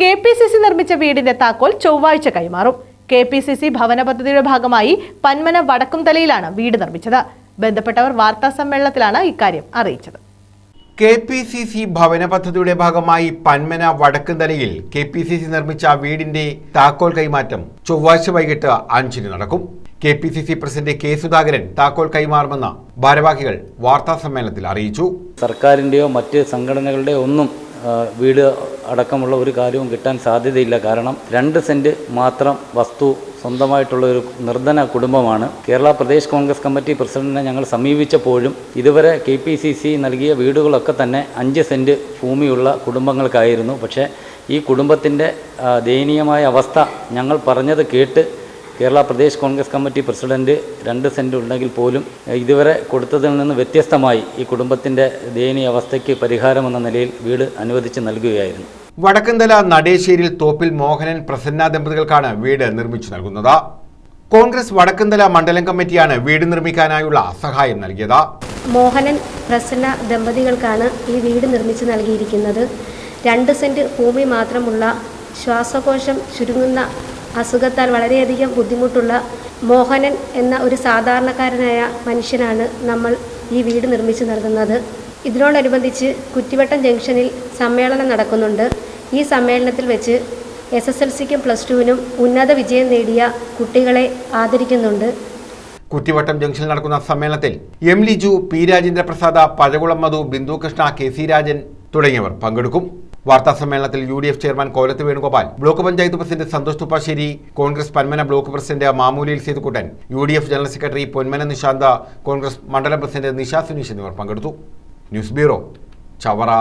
K P C C നിർമ്മിച്ച വീടിന്റെ താക്കോൽ ചൊവ്വാഴ്ച കൈമാറും. കെ പി സി സി ഭവന പദ്ധതിയുടെ ഭാഗമായി പന്മന വടക്കുംതലയിലാണ് വീട് നിർമ്മിച്ചത്. ബന്ധപ്പെട്ടവർ വാർത്താ സമ്മേളനത്തിലാണ് ഇക്കാര്യം അറിയിച്ചത്. കെ പി സി സി ഭവന പദ്ധതിയുടെ ഭാഗമായി പന്മന വടക്കുംതലയിൽ കെ പി സി സി നിർമ്മിച്ച വീടിന്റെ താക്കോൽ കൈമാറ്റം ചൊവ്വാഴ്ച വൈകിട്ട് അഞ്ചിന് നടക്കും. K P C C president K Sudhakaran താക്കോൽ കൈമാറുമെന്ന് ഭാരവാഹികൾ വാർത്താ സമ്മേളനത്തിൽ അറിയിച്ചു. സർക്കാരിന്റെയോ മറ്റ് സംഘടനകളുടെയോ ഒന്നും വീട് അടക്കമുള്ള ഒരു കാര്യവും കിട്ടാൻ സാധ്യതയില്ല. കാരണം രണ്ട് സെന്റ് മാത്രം വസ്തു സ്വന്തമായിട്ടുള്ള ഒരു നിർധന കുടുംബമാണ്. കേരള പ്രദേശ് കോൺഗ്രസ് കമ്മിറ്റി പ്രസിഡന്റിനെ ഞങ്ങൾ സമീപിച്ചപ്പോഴും ഇതുവരെ കെ പി സി സി നൽകിയ വീടുകളൊക്കെ തന്നെ അഞ്ച് സെന്റ് ഭൂമിയുള്ള കുടുംബങ്ങൾക്കായിരുന്നു. പക്ഷേ ഈ കുടുംബത്തിന്റെ ദയനീയമായ അവസ്ഥ ഞങ്ങൾ പറഞ്ഞത് കേട്ട് കേരള പ്രദേശ് കോൺഗ്രസ് കമ്മിറ്റി പ്രസിഡന്റ് രണ്ട് സെന്റ് ഉണ്ടെങ്കിൽ പോലും ഇതുവരെ കൊടുത്തതിൽ നിന്ന് വ്യത്യസ്തമായി ഈ കുടുംബത്തിന്റെ ദയനീയ അവസ്ഥയ്ക്ക് പരിഹാരമെന്ന നിലയിൽ വീട് അനുവദിച്ച് നൽകുകയായിരുന്നു. വടക്കന്തല നടേശ്ശേരിയിൽ തോപ്പിൽ മോഹനൻ പ്രസന്ന ദമ്പതികൾക്കാണ് വീട് നിർമ്മിച്ചു നൽകുന്നത്. കോൺഗ്രസ് വടക്കന്തല മണ്ഡലം കമ്മിറ്റിയാണ് വീട് നിർമ്മിക്കാനായുള്ള സഹായം നൽകിയത്. മോഹനൻ പ്രസന്ന ദമ്പതികൾക്കാണ് ഈ വീട് നിർമ്മിച്ചു നൽകിയിരിക്കുന്നത്. രണ്ട് സെന്റ് ഭൂമി മാത്രമുള്ള ശ്വാസകോശം ചുരുങ്ങുന്ന അസുഖത്താൽ വളരെയധികം ബുദ്ധിമുട്ടുള്ള മോഹനൻ എന്ന ഒരു സാധാരണക്കാരനായ മനുഷ്യനാണ് നമ്മൾ ഈ വീട് നിർമ്മിച്ചു നൽകുന്നത്. ഇതിനോടനുബന്ധിച്ച് കുറ്റിവട്ടം ജംഗ്ഷനിൽ സമ്മേളനം നടക്കുന്നുണ്ട്. ഈ സമ്മേളനത്തിൽ വെച്ച് എസ് എസ് എൽ സിക്കും പ്ലസ് ടുവിനും ഉന്നത വിജയം നേടിയ കുട്ടികളെ ആദരിക്കുന്നുണ്ട്. കുറ്റിവട്ടം ജംഗ്ഷനിൽ നടക്കുന്ന സമ്മേളനത്തിൽ M Liju P Rajendra Prasad Pazhakulam Madhu Bindu Krishna K C Rajan തുടങ്ങിയവർ പങ്കെടുക്കും. വാർത്താ സമ്മേളനത്തിൽ U D F chairman Kolathu Venugopal block panchayat president Santhosh Thuppassery Congress Panmana block president മാമൂലിയിൽ Sethukuttan U D F general secretary Ponmana Nishanth Congress മണ്ഡലം president Nisha Suneesh എന്നിവർ പങ്കെടുത്തു. News bureau Chavara.